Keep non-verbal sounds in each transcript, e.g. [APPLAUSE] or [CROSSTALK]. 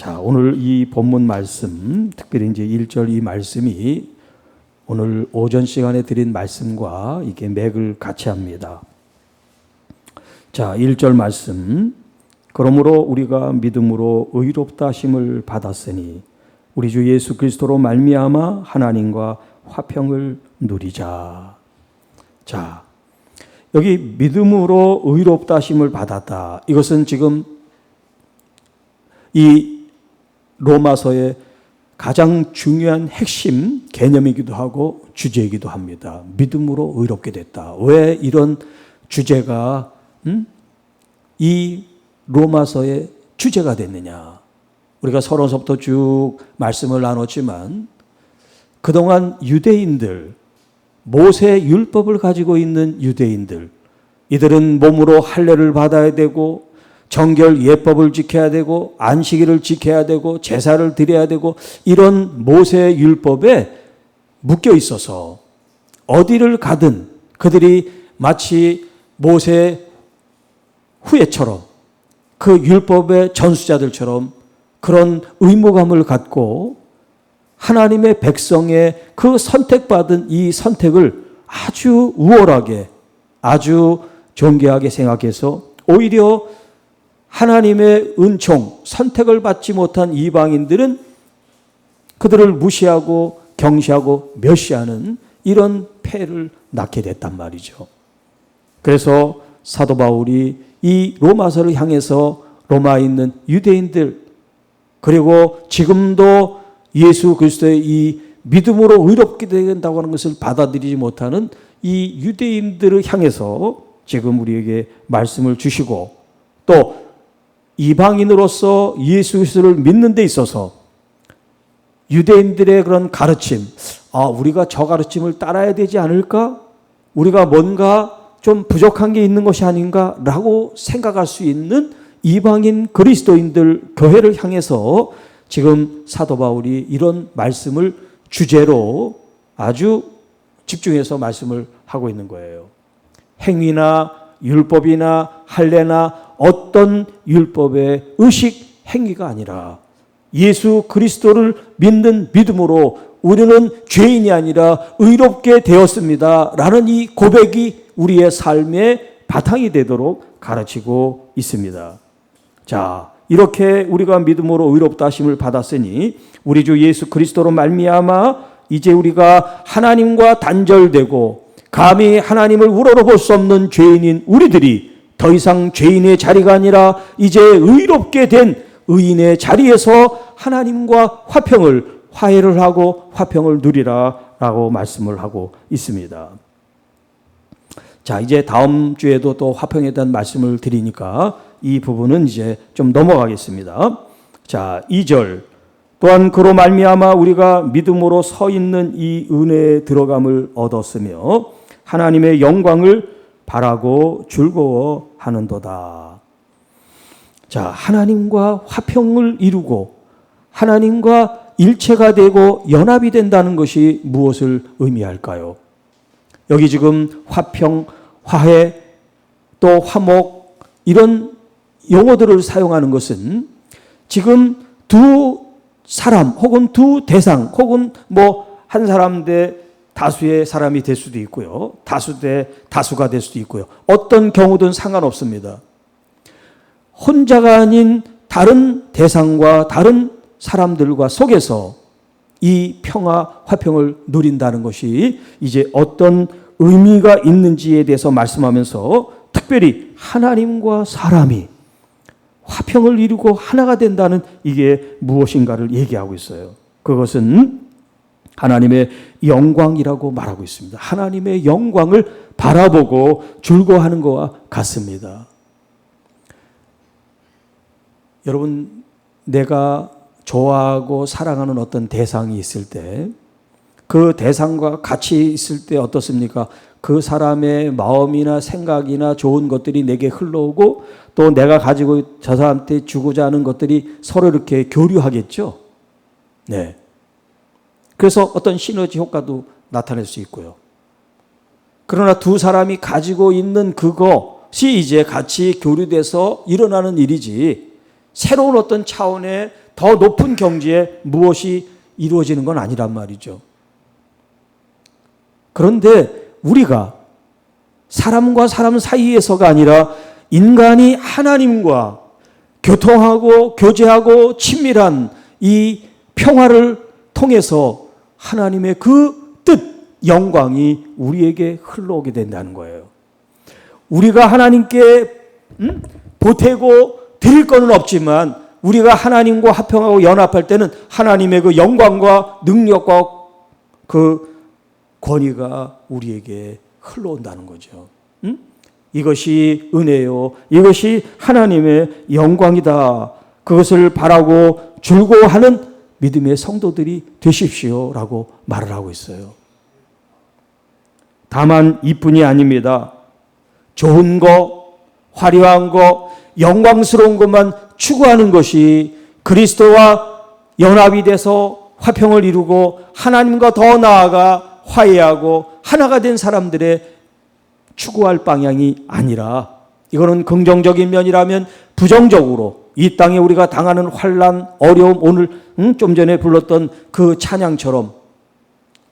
자, 오늘 이 본문 말씀, 특별히 이제 1절 이 말씀이 오늘 오전 시간에 드린 말씀과 이게 맥을 같이 합니다. 자, 1절 말씀. 그러므로 우리가 믿음으로 의롭다 하심을 받았으니 우리 주 예수 그리스도로 말미암아 하나님과 화평을 누리자. 자, 여기 믿음으로 의롭다 하심을 받았다. 이것은 지금 이 로마서의 가장 중요한 핵심 개념이기도 하고 주제이기도 합니다. 믿음으로 의롭게 됐다. 왜 이런 주제가 음? 이 로마서의 주제가 됐느냐? 우리가 서론서부터 쭉 말씀을 나눴지만 그동안 유대인들 모세 율법을 가지고 있는 유대인들 이들은 몸으로 할례를 받아야 되고 정결 예법을 지켜야 되고 안식일을 지켜야 되고 제사를 드려야 되고 이런 모세 율법에 묶여 있어서 어디를 가든 그들이 마치 모세 후예처럼 그 율법의 전수자들처럼 그런 의무감을 갖고 하나님의 백성의 그 선택받은 이 선택을 아주 우월하게 아주 존귀하게 생각해서 오히려 하나님의 은총, 선택을 받지 못한 이방인들은 그들을 무시하고 경시하고 멸시하는 이런 폐를 낳게 됐단 말이죠. 그래서 사도 바울이 이 로마서를 향해서 로마에 있는 유대인들 그리고 지금도 예수 그리스도의 이 믿음으로 의롭게 된다고 하는 것을 받아들이지 못하는 이 유대인들을 향해서 지금 우리에게 말씀을 주시고 또 이방인으로서 예수 그리스도를 믿는 데 있어서 유대인들의 그런 가르침, 아, 우리가 저 가르침을 따라야 되지 않을까? 우리가 뭔가 좀 부족한 게 있는 것이 아닌가라고 생각할 수 있는 이방인 그리스도인들 교회를 향해서 지금 사도 바울이 이런 말씀을 주제로 아주 집중해서 말씀을 하고 있는 거예요. 행위나 율법이나 할례나 어떤 율법의 의식 행위가 아니라 예수 그리스도를 믿는 믿음으로 우리는 죄인이 아니라 의롭게 되었습니다. 라는 이 고백이 우리의 삶의 바탕이 되도록 가르치고 있습니다. 자, 이렇게 우리가 믿음으로 의롭다 하심을 받았으니 우리 주 예수 그리스도로 말미암아 이제 우리가 하나님과 단절되고 감히 하나님을 우러러볼 수 없는 죄인인 우리들이 더 이상 죄인의 자리가 아니라 이제 의롭게 된 의인의 자리에서 하나님과 화평을 화해를 하고 화평을 누리라라고 말씀을 하고 있습니다. 자, 이제 다음 주에도 또 화평에 대한 말씀을 드리니까 이 부분은 이제 좀 넘어가겠습니다. 자, 2절. 또한 그로 말미암아 우리가 믿음으로 서 있는 이 은혜에 들어감을 얻었으며 하나님의 영광을 바라고 즐거워하는도다. 자, 하나님과 화평을 이루고 하나님과 일체가 되고 연합이 된다는 것이 무엇을 의미할까요? 여기 지금 화평, 화해, 또 화목 이런 용어들을 사용하는 것은 지금 두 사람 혹은 두 대상 혹은 뭐 한 사람 대 다수의 사람이 될 수도 있고요. 다수 대 다수가 될 수도 있고요. 어떤 경우든 상관없습니다. 혼자가 아닌 다른 대상과 다른 사람들과 속에서 이 평화, 화평을 누린다는 것이 이제 어떤 의미가 있는지에 대해서 말씀하면서 특별히 하나님과 사람이 화평을 이루고 하나가 된다는 이게 무엇인가를 얘기하고 있어요. 그것은 하나님의 영광이라고 말하고 있습니다. 하나님의 영광을 바라보고 즐거워하는 것과 같습니다. 여러분, 내가 좋아하고 사랑하는 어떤 대상이 있을 때, 그 대상과 같이 있을 때 어떻습니까? 그 사람의 마음이나 생각이나 좋은 것들이 내게 흘러오고 또 내가 가지고 저 사람한테 주고자 하는 것들이 서로 이렇게 교류하겠죠? 네. 그래서 어떤 시너지 효과도 나타낼 수 있고요. 그러나 두 사람이 가지고 있는 그것이 이제 같이 교류돼서 일어나는 일이지 새로운 어떤 차원의 더 높은 경지에 무엇이 이루어지는 건 아니란 말이죠. 그런데 우리가 사람과 사람 사이에서가 아니라 인간이 하나님과 교통하고 교제하고 친밀한 이 평화를 통해서 하나님의 그 뜻, 영광이 우리에게 흘러오게 된다는 거예요. 우리가 하나님께 음? 보태고 드릴 거는 없지만 우리가 하나님과 합평하고 연합할 때는 하나님의 그 영광과 능력과 그 권위가 우리에게 흘러온다는 거죠. 음? 이것이 은혜요. 이것이 하나님의 영광이다. 그것을 바라고 즐거워하는 믿음의 성도들이 되십시오 라고 말을 하고 있어요. 다만 이뿐이 아닙니다. 좋은 거, 화려한 거, 영광스러운 것만 추구하는 것이 그리스도와 연합이 돼서 화평을 이루고 하나님과 더 나아가 화해하고 하나가 된 사람들의 추구할 방향이 아니라 이거는 긍정적인 면이라면 부정적으로 이 땅에 우리가 당하는 환란, 어려움 오늘 음, 좀 전에 불렀던 그 찬양처럼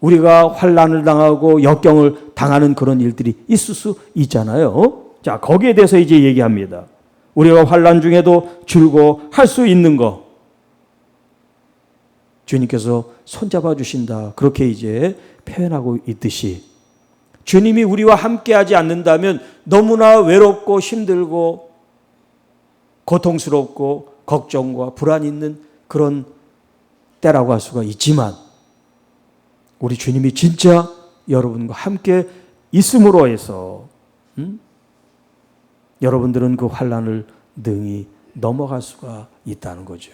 우리가 환란을 당하고 역경을 당하는 그런 일들이 있을 수 있잖아요. 자, 거기에 대해서 이제 얘기합니다. 우리가 환란 중에도 즐거할 수 있는 거 주님께서 손잡아 주신다. 그렇게 이제 표현하고 있듯이 주님이 우리와 함께하지 않는다면 너무나 외롭고 힘들고 고통스럽고 걱정과 불안 있는 그런 때라고 할 수가 있지만 우리 주님이 진짜 여러분과 함께 있음으로 해서 음? 여러분들은 그 환란을 능히 넘어갈 수가 있다는 거죠.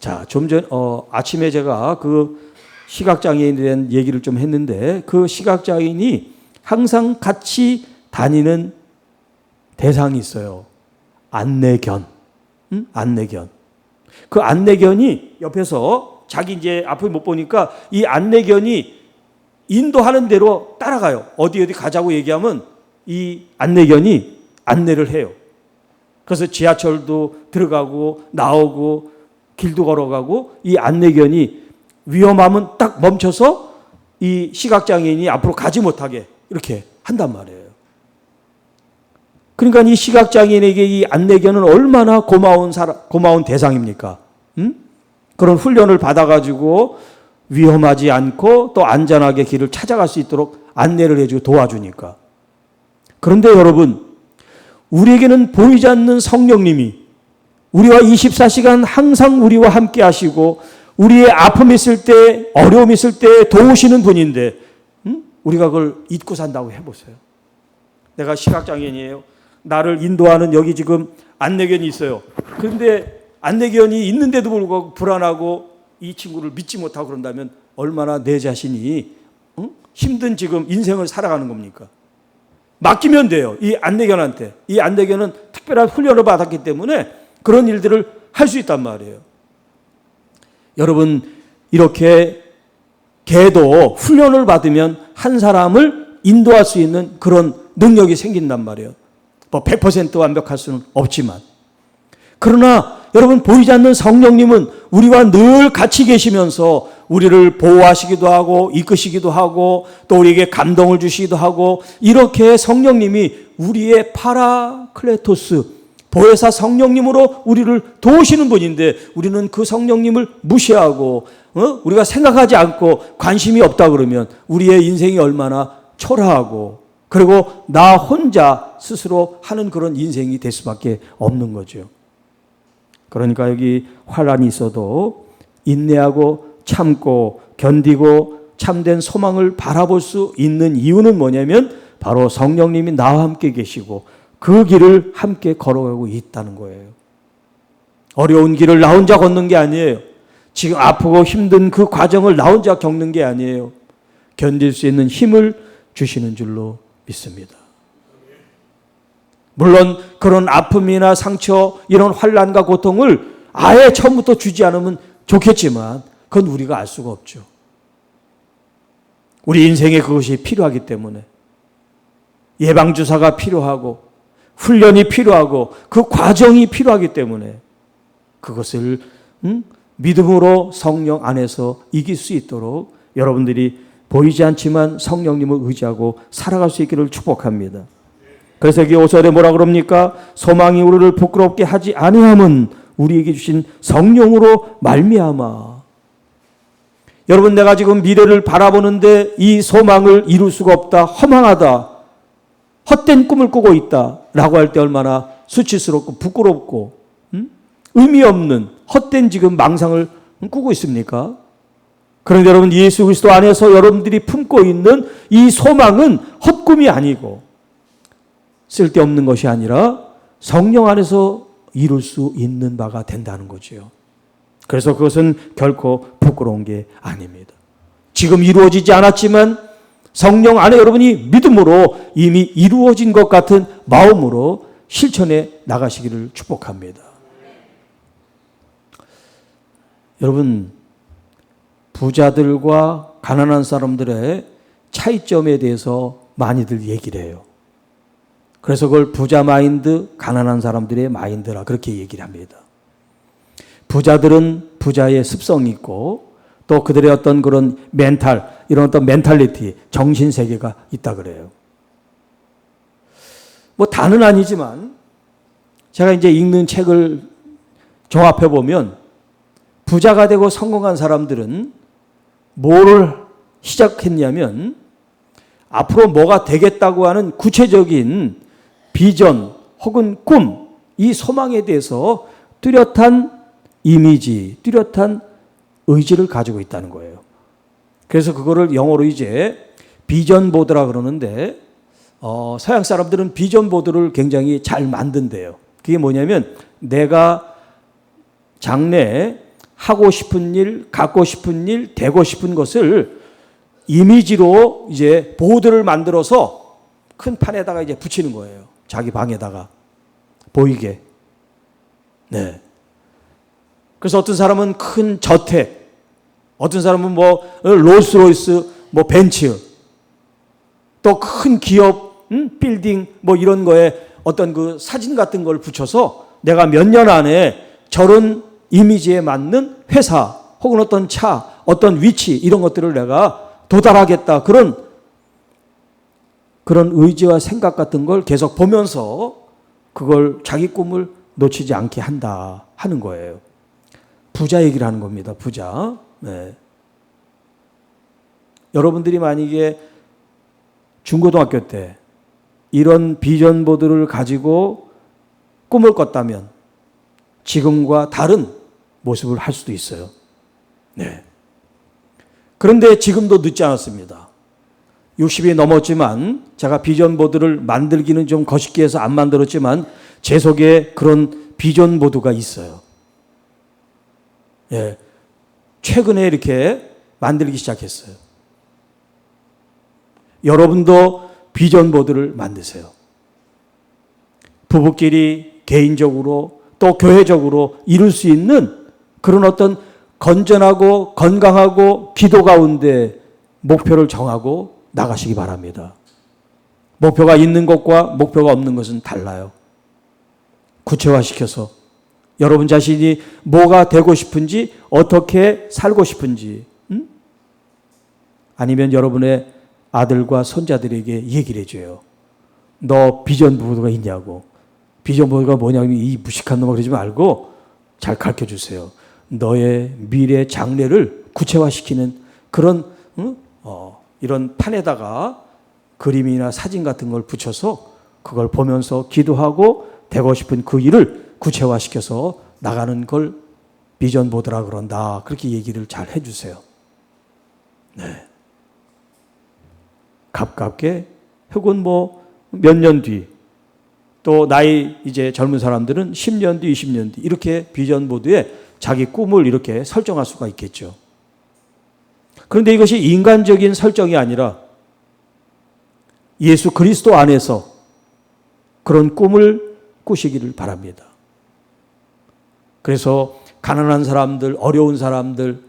자, 좀 전, 어, 아침에 제가 그 시각장애인에 대한 얘기를 좀 했는데 그 시각장애인이 항상 같이 다니는 대상이 있어요. 안내견. 응? 안내견. 그 안내견이 옆에서 자기 이제 앞을 못 보니까 이 안내견이 인도하는 대로 따라가요. 어디 어디 가자고 얘기하면 이 안내견이 안내를 해요. 그래서 지하철도 들어가고 나오고 길도 걸어가고 이 안내견이 위험하면 딱 멈춰서 이 시각장애인이 앞으로 가지 못하게 이렇게 한단 말이에요. 그러니까 이 시각장애인에게 이 안내견은 얼마나 고마운 사람, 고마운 대상입니까? 음? 그런 훈련을 받아가지고 위험하지 않고 또 안전하게 길을 찾아갈 수 있도록 안내를 해주고 도와주니까. 그런데 여러분, 우리에게는 보이지 않는 성령님이 우리와 24시간 항상 우리와 함께 하시고 우리의 아픔 있을 때, 어려움 있을 때 도우시는 분인데, 음? 우리가 그걸 잊고 산다고 해보세요. 내가 시각장애인이에요. 나를 인도하는 여기 지금 안내견이 있어요. 그런데 안내견이 있는데도 불구하고 불안하고 이 친구를 믿지 못하고 그런다면 얼마나 내 자신이 응? 힘든 지금 인생을 살아가는 겁니까? 맡기면 돼요. 이 안내견한테. 이 안내견은 특별한 훈련을 받았기 때문에 그런 일들을 할 수 있단 말이에요. 여러분, 이렇게 개도 훈련을 받으면 한 사람을 인도할 수 있는 그런 능력이 생긴단 말이에요. 뭐 100% 완벽할 수는 없지만. 그러나 여러분 보이지 않는 성령님은 우리와 늘 같이 계시면서 우리를 보호하시기도 하고 이끄시기도 하고 또 우리에게 감동을 주시기도 하고 이렇게 성령님이 우리의 파라클레토스 보혜사 성령님으로 우리를 도우시는 분인데 우리는 그 성령님을 무시하고 어? 우리가 생각하지 않고 관심이 없다 그러면 우리의 인생이 얼마나 초라하고 그리고 나 혼자 스스로 하는 그런 인생이 될 수밖에 없는 거죠. 그러니까 여기 환란이 있어도 인내하고 참고 견디고 참된 소망을 바라볼 수 있는 이유는 뭐냐면 바로 성령님이 나와 함께 계시고 그 길을 함께 걸어가고 있다는 거예요. 어려운 길을 나 혼자 걷는 게 아니에요. 지금 아프고 힘든 그 과정을 나 혼자 겪는 게 아니에요. 견딜 수 있는 힘을 주시는 줄로 믿습니다. 물론 그런 아픔이나 상처, 이런 환란과 고통을 아예 처음부터 주지 않으면 좋겠지만 그건 우리가 알 수가 없죠. 우리 인생에 그것이 필요하기 때문에 예방 주사가 필요하고 훈련이 필요하고 그 과정이 필요하기 때문에 그것을 음? 믿음으로 성령 안에서 이길 수 있도록 여러분들이 보이지 않지만 성령님을 의지하고 살아갈 수 있기를 축복합니다. 그래서 여기 5절에 뭐라 그럽니까? 소망이 우리를 부끄럽게 하지 아니함은 우리에게 주신 성령으로 말미암아. 여러분 내가 지금 미래를 바라보는데 이 소망을 이룰 수가 없다. 허망하다. 헛된 꿈을 꾸고 있다 라고 할 때 얼마나 수치스럽고 부끄럽고 음? 의미 없는 헛된 지금 망상을 꾸고 있습니까? 그런데 여러분 예수 그리스도 안에서 여러분들이 품고 있는 이 소망은 헛꿈이 아니고 쓸데없는 것이 아니라 성령 안에서 이룰 수 있는 바가 된다는 거지요. 그래서 그것은 결코 부끄러운 게 아닙니다. 지금 이루어지지 않았지만 성령 안에 여러분이 믿음으로 이미 이루어진 것 같은 마음으로 실천해 나가시기를 축복합니다. 여러분, 부자들과 가난한 사람들의 차이점에 대해서 많이들 얘기를 해요. 그래서 그걸 부자 마인드, 가난한 사람들의 마인드라 그렇게 얘기를 합니다. 부자들은 부자의 습성이 있고 또 그들의 어떤 그런 멘탈, 이런 어떤 멘탈리티, 정신 세계가 있다 그래요. 뭐 다는 아니지만 제가 이제 읽는 책을 종합해 보면 부자가 되고 성공한 사람들은 뭐를 시작했냐면 앞으로 뭐가 되겠다고 하는 구체적인 비전 혹은 꿈, 이 소망에 대해서 뚜렷한 이미지, 뚜렷한 의지를 가지고 있다는 거예요. 그래서 그거를 영어로 이제 비전 보드라 그러는데 어, 서양 사람들은 비전 보드를 굉장히 잘 만든대요. 그게 뭐냐면 내가 장래에 하고 싶은 일, 갖고 싶은 일, 되고 싶은 것을 이미지로 이제 보드를 만들어서 큰 판에다가 이제 붙이는 거예요. 자기 방에다가 보이게. 네. 그래서 어떤 사람은 큰 저택, 어떤 사람은 뭐 롤스로이스, 뭐 벤츠, 또 큰 기업, 음? 빌딩 뭐 이런 거에 어떤 그 사진 같은 걸 붙여서 내가 몇 년 안에 저런 이미지에 맞는 회사 혹은 어떤 차, 어떤 위치 이런 것들을 내가 도달하겠다 그런 그런 의지와 생각 같은 걸 계속 보면서 그걸 자기 꿈을 놓치지 않게 한다 하는 거예요. 부자 얘기를 하는 겁니다. 부자. 네. 여러분들이 만약에 중고등학교 때 이런 비전 보드를 가지고 꿈을 꿨다면 지금과 다른 모습을 할 수도 있어요. 네. 그런데 지금도 늦지 않았습니다. 60이 넘었지만 제가 비전 보드를 만들기는 좀 거시기 해서 안 만들었지만 제 속에 그런 비전 보드가 있어요. 예. 최근에 이렇게 만들기 시작했어요. 여러분도 비전 보드를 만드세요. 부부끼리 개인적으로 또 교회적으로 이룰 수 있는 그런 어떤 건전하고 건강하고 기도 가운데 목표를 정하고 나가시기 바랍니다. 목표가 있는 것과 목표가 없는 것은 달라요. 구체화시켜서 여러분 자신이 뭐가 되고 싶은지 어떻게 살고 싶은지 음? 아니면 여러분의 아들과 손자들에게 얘기를 해줘요. 너 비전 보드가 있냐고. 비전 보드가 뭐냐면 이 무식한 놈아 그러지 말고 잘 가르쳐 주세요. 너의 미래 장래를 구체화시키는 그런 응? 어, 이런 판에다가 그림이나 사진 같은 걸 붙여서 그걸 보면서 기도하고 되고 싶은 그 일을 구체화시켜서 나가는 걸 비전 보드라 그런다. 그렇게 얘기를 잘 해주세요. 네. 가깝게 혹은 뭐 몇 년 뒤, 또 나이 이제 젊은 사람들은 10년 뒤, 20년 뒤 이렇게 비전 보드에 자기 꿈을 이렇게 설정할 수가 있겠죠. 그런데 이것이 인간적인 설정이 아니라 예수 그리스도 안에서 그런 꿈을 꾸시기를 바랍니다. 그래서 가난한 사람들, 어려운 사람들,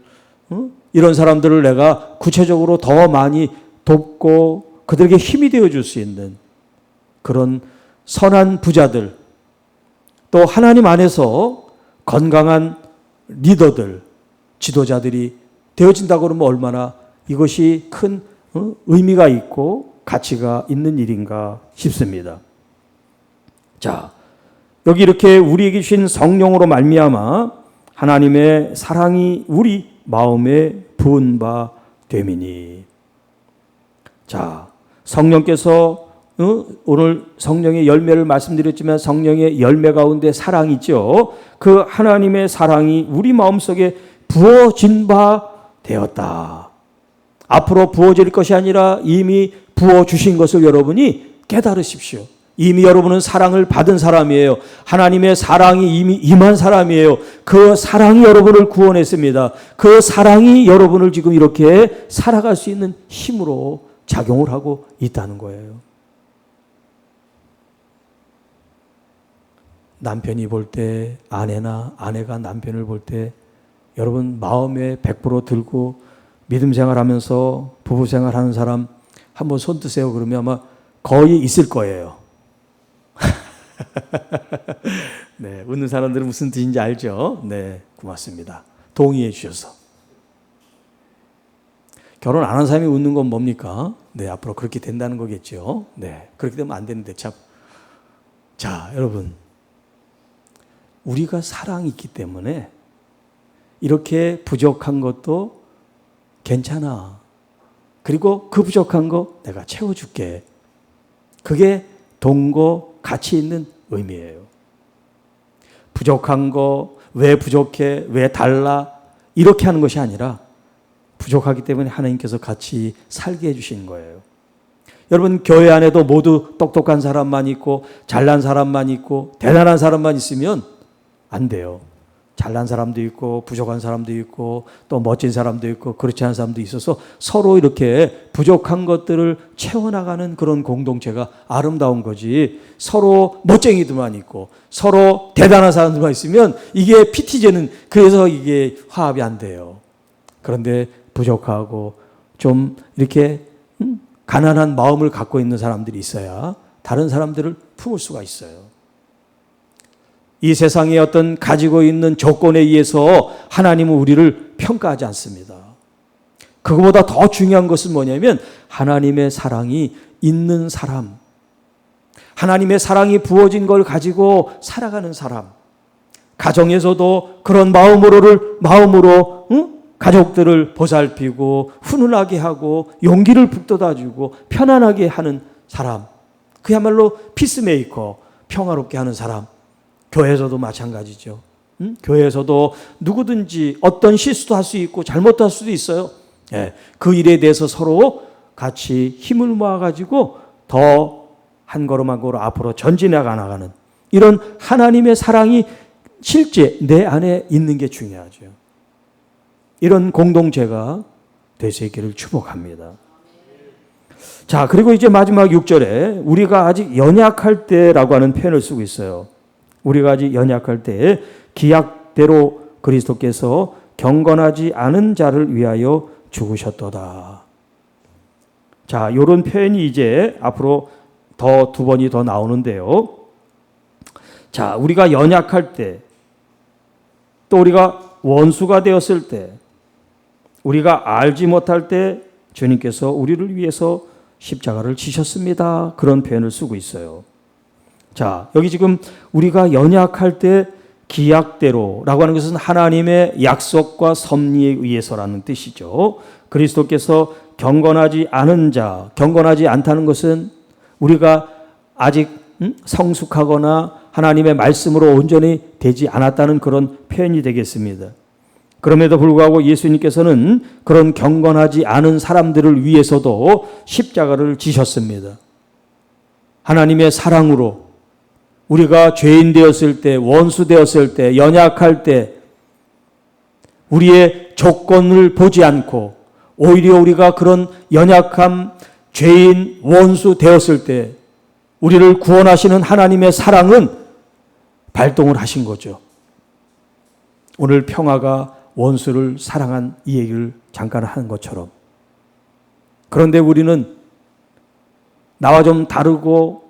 이런 사람들을 내가 구체적으로 더 많이 돕고 그들에게 힘이 되어 줄 수 있는 그런 선한 부자들, 또 하나님 안에서 건강한 리더들, 지도자들이 되어진다고 그러면 얼마나 이것이 큰 어, 의미가 있고 가치가 있는 일인가 싶습니다. 자, 여기 이렇게 우리에게 주신 성령으로 말미암아 하나님의 사랑이 우리 마음에 부은 바 되미니. 자, 성령께서 어? 오늘 성령의 열매를 말씀드렸지만 성령의 열매 가운데 사랑이 있죠. 그 하나님의 사랑이 우리 마음속에 부어진 바 되었다. 앞으로 부어질 것이 아니라 이미 부어 주신 것을 여러분이 깨달으십시오. 이미 여러분은 사랑을 받은 사람이에요. 하나님의 사랑이 이미 임한 사람이에요. 그 사랑이 여러분을 구원했습니다. 그 사랑이 여러분을 지금 이렇게 살아갈 수 있는 힘으로 작용을 하고 있다는 거예요. 남편이 볼 때 아내나 아내가 남편을 볼 때 여러분 마음에 100% 들고 믿음 생활하면서 부부 생활하는 사람 한번 손 드세요. 그러면 아마 거의 있을 거예요. [LAUGHS] 네, 웃는 사람들은 무슨 뜻인지 알죠? 네, 고맙습니다. 동의해 주셔서. 결혼 안 한 사람이 웃는 건 뭡니까? 네, 앞으로 그렇게 된다는 거겠죠. 네, 그렇게 되면 안 되는데 참. 자, 여러분. 우리가 사랑이 있기 때문에 이렇게 부족한 것도 괜찮아. 그리고 그 부족한 거 내가 채워줄게. 그게 동거 가치 있는 의미예요. 부족한 거, 왜 부족해, 왜 달라, 이렇게 하는 것이 아니라 부족하기 때문에 하나님께서 같이 살게 해주신 거예요. 여러분, 교회 안에도 모두 똑똑한 사람만 있고, 잘난 사람만 있고, 대단한 사람만 있으면 안 돼요. 잘난 사람도 있고 부족한 사람도 있고 또 멋진 사람도 있고 그렇지 않은 사람도 있어서 서로 이렇게 부족한 것들을 채워나가는 그런 공동체가 아름다운 거지 서로 멋쟁이들만 있고 서로 대단한 사람들만 있으면 이게 피티제는 그래서 이게 화합이 안 돼요. 그런데 부족하고 좀 이렇게 음, 가난한 마음을 갖고 있는 사람들이 있어야 다른 사람들을 품을 수가 있어요. 이 세상에 어떤 가지고 있는 조건에 의해서 하나님은 우리를 평가하지 않습니다. 그거보다 더 중요한 것은 뭐냐면 하나님의 사랑이 있는 사람, 하나님의 사랑이 부어진 걸 가지고 살아가는 사람, 가정에서도 그런 마음으로를 마음으로 응? 가족들을 보살피고 훈훈하게 하고 용기를 북돋아주고 편안하게 하는 사람, 그야말로 피스메이커, 평화롭게 하는 사람. 교회에서도 마찬가지죠. 음? 교회에서도 누구든지 어떤 실수도 할 수 있고 잘못도 할 수도 있어요. 예, 그 일에 대해서 서로 같이 힘을 모아가지고 더 한 걸음 한 걸음 앞으로 전진해 나가는 이런 하나님의 사랑이 실제 내 안에 있는 게 중요하죠. 이런 공동체가 되시기를 축복합니다. 자, 그리고 이제 마지막 6절에 우리가 아직 연약할 때라고 하는 표현을 쓰고 있어요. 우리가 아직 연약할 때 기약대로 그리스도께서 경건하지 않은 자를 위하여 죽으셨도다. 자, 요런 표현이 이제 앞으로 더 두 번이 더 나오는데요. 자, 우리가 연약할 때, 또 우리가 원수가 되었을 때, 우리가 알지 못할 때 주님께서 우리를 위해서 십자가를 지셨습니다. 그런 표현을 쓰고 있어요. 자, 여기 지금 우리가 연약할 때 기약대로라고 하는 것은 하나님의 약속과 섭리에 의해서라는 뜻이죠. 그리스도께서 경건하지 않은 자, 경건하지 않다는 것은 우리가 아직 음? 성숙하거나 하나님의 말씀으로 온전히 되지 않았다는 그런 표현이 되겠습니다. 그럼에도 불구하고 예수님께서는 그런 경건하지 않은 사람들을 위해서도 십자가를 지셨습니다. 하나님의 사랑으로 우리가 죄인 되었을 때, 원수 되었을 때, 연약할 때, 우리의 조건을 보지 않고, 오히려 우리가 그런 연약함, 죄인, 원수 되었을 때, 우리를 구원하시는 하나님의 사랑은 발동을 하신 거죠. 오늘 평화가 원수를 사랑한 이 얘기를 잠깐 한 것처럼. 그런데 우리는 나와 좀 다르고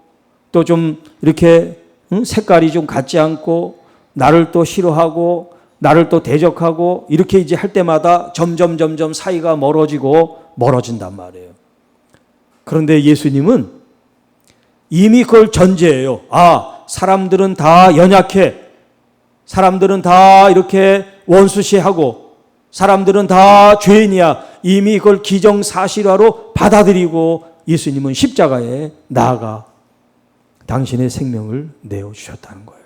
또 좀 이렇게 색깔이 좀 같지 않고 나를 또 싫어하고 나를 또 대적하고 이렇게 이제 할 때마다 점점 점점 사이가 멀어지고 멀어진단 말이에요. 그런데 예수님은 이미 그걸 전제해요. 아, 사람들은 다 연약해. 사람들은 다 이렇게 원수시하고 사람들은 다 죄인이야. 이미 그걸 기정사실화로 받아들이고 예수님은 십자가에 나아가 당신의 생명을 내어 주셨다는 거예요.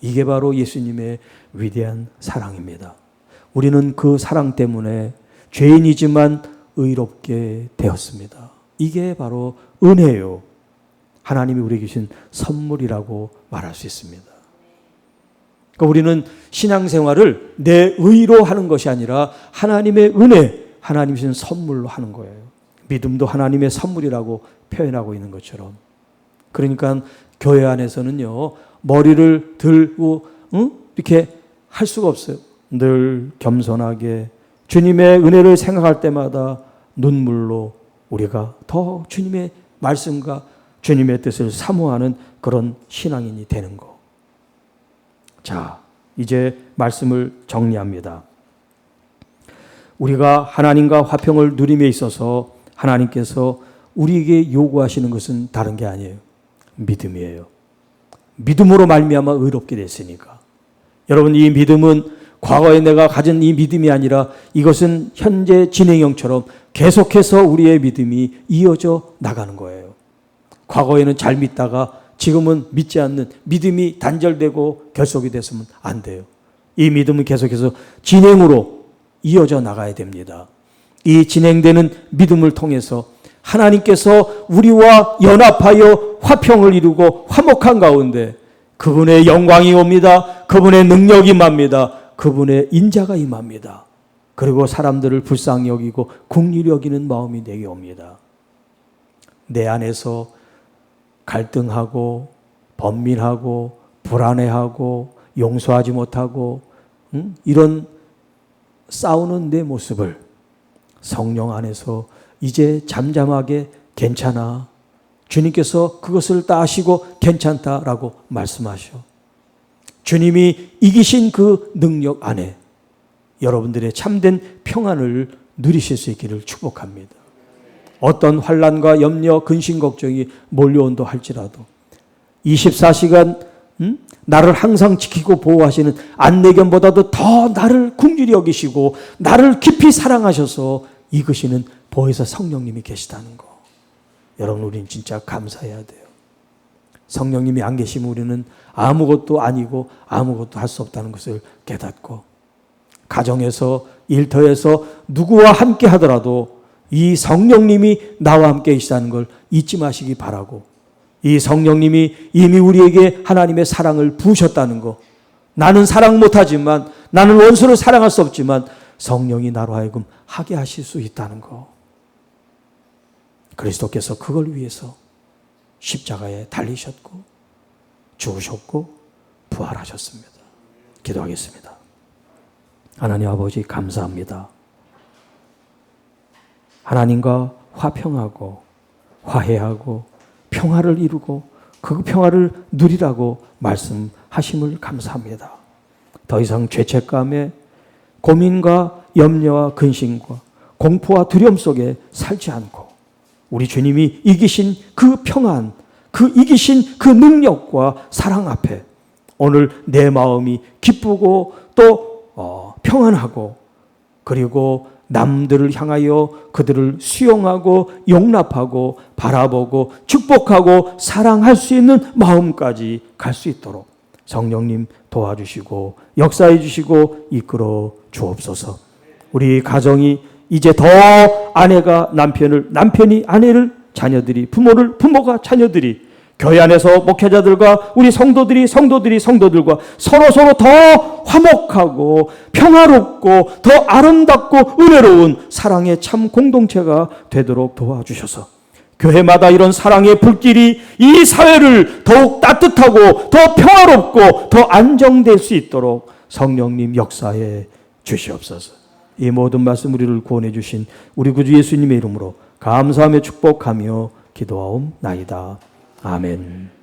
이게 바로 예수님의 위대한 사랑입니다. 우리는 그 사랑 때문에 죄인이지만 의롭게 되었습니다. 이게 바로 은혜요. 하나님이 우리에게 주신 선물이라고 말할 수 있습니다. 그러니까 우리는 신앙생활을 내 의로 하는 것이 아니라 하나님의 은혜, 하나님 주신 선물로 하는 거예요. 믿음도 하나님의 선물이라고 표현하고 있는 것처럼. 그러니까 교회 안에서는요, 머리를 들고, 응? 이렇게 할 수가 없어요. 늘 겸손하게 주님의 은혜를 생각할 때마다 눈물로 우리가 더 주님의 말씀과 주님의 뜻을 사모하는 그런 신앙인이 되는 거. 자, 이제 말씀을 정리합니다. 우리가 하나님과 화평을 누림에 있어서 하나님께서 우리에게 요구하시는 것은 다른 게 아니에요. 믿음이에요. 믿음으로 말미암아 의롭게 됐으니까. 여러분 이 믿음은 과거에 내가 가진 이 믿음이 아니라 이것은 현재 진행형처럼 계속해서 우리의 믿음이 이어져 나가는 거예요. 과거에는 잘 믿다가 지금은 믿지 않는 믿음이 단절되고 결속이 됐으면 안 돼요. 이 믿음은 계속해서 진행으로 이어져 나가야 됩니다. 이 진행되는 믿음을 통해서 하나님께서 우리와 연합하여 화평을 이루고 화목한 가운데 그분의 영광이 옵니다. 그분의 능력이 임합니다. 그분의 인자가 임합니다. 그리고 사람들을 불쌍히 여기고 국리를 여기는 마음이 내게 옵니다. 내 안에서 갈등하고 번민하고 불안해하고 용서하지 못하고 응? 이런 싸우는 내 모습을 성령 안에서 이제 잠잠하게 괜찮아. 주님께서 그것을 따시고 괜찮다라고 말씀하셔. 주님이 이기신 그 능력 안에 여러분들의 참된 평안을 누리실 수 있기를 축복합니다. 어떤 환란과 염려, 근심, 걱정이 몰려온다 할지라도 24시간 음? 나를 항상 지키고 보호하시는 안내견보다도 더 나를 궁휼히 여기시고 나를 깊이 사랑하셔서 이끄시는 보혜사 성령님이 계시다는 거. 여러분 우리는 진짜 감사해야 돼요. 성령님이 안 계시면 우리는 아무것도 아니고 아무것도 할 수 없다는 것을 깨닫고 가정에서 일터에서 누구와 함께 하더라도 이 성령님이 나와 함께 계시다는 걸 잊지 마시기 바라고 이 성령님이 이미 우리에게 하나님의 사랑을 부으셨다는 거 나는 사랑 못하지만 나는 원수를 사랑할 수 없지만 성령이 나로 하여금 하게 하실 수 있다는 거 그리스도께서 그걸 위해서 십자가에 달리셨고 죽으셨고 부활하셨습니다. 기도하겠습니다. 하나님 아버지 감사합니다. 하나님과 화평하고 화해하고 평화를 이루고 그 평화를 누리라고 말씀하심을 감사합니다. 더 이상 죄책감에 고민과 염려와 근심과 공포와 두려움 속에 살지 않고 우리 주님이 이기신 그 평안, 그 이기신 그 능력과 사랑 앞에 오늘 내 마음이 기쁘고 또 어, 평안하고 그리고 남들을 향하여 그들을 수용하고 용납하고 바라보고 축복하고 사랑할 수 있는 마음까지 갈 수 있도록 성령님 도와주시고 역사해 주시고 이끌어 주옵소서. 우리 가정이 이제 더 아내가 남편을 남편이 아내를 자녀들이 부모를 부모가 자녀들이 교회 안에서 목회자들과 우리 성도들이 성도들이 성도들과 서로 서로 더 화목하고 평화롭고 더 아름답고 은혜로운 사랑의 참 공동체가 되도록 도와주셔서 교회마다 이런 사랑의 불길이 이 사회를 더욱 따뜻하고 더 평화롭고 더 안정될 수 있도록 성령님 역사해 주시옵소서. 이 모든 말씀 우리를 구원해 주신 우리 구주 예수님의 이름으로 감사하며 축복하며 기도하옵나이다. 아멘.